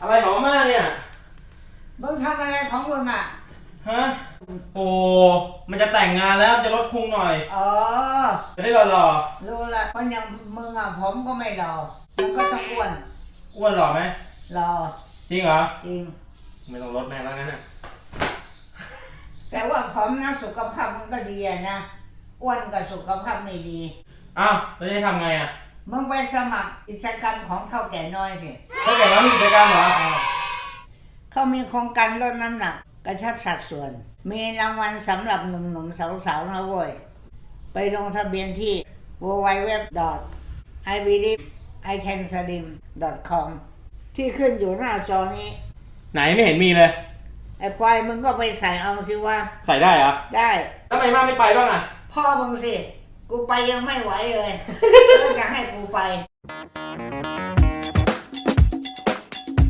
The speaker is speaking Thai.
อะไรของอม่าเนี่ย มึงทำอะไรของมึงอะ ฮะ โอ้ มันจะแต่งงานแล้วจะลดพุงหน่อย เออ จะได้หล่อรู้ละมันยังมึงอะผมก็ไม่รอมันก็ต้องอ้วนอ้วนหล่อไหมรอจริงเหรอ จริง ไม่ต้องลดแม่แล้วงั้นะแต่ว่าผมนะสุขภาพมันก็ดีนะ อ้วนกับสุขภาพไม่ดี อ้าวแล้วจะให้ทำไงอะ มึงไปสมัครกิจกรรมของเท่าแก่น้อยสิถ้าเกิดว่ามีกิจกรรมเหรอเขามีโครงการลดน้ำหนัก กระชับสัดส่วน มีรางวัลสำหรับหนุ่มๆสาวๆนะเว้ยไปลงทะเบียนที่ www.ibelieveicanslim.com ที่ขึ้นอยู่หน้าจอนี้ ไหนไม่เห็นมีเลย ไอ้ควายมึงก็ไปใส่เอาสิว่า ใส่ได้เหรอ ได้ แล้วทำไมมาไม่ไปบ้างอะ พ่อมึงสิ กูไปยังไม่ไหวเลยก็จะให้กูไปอ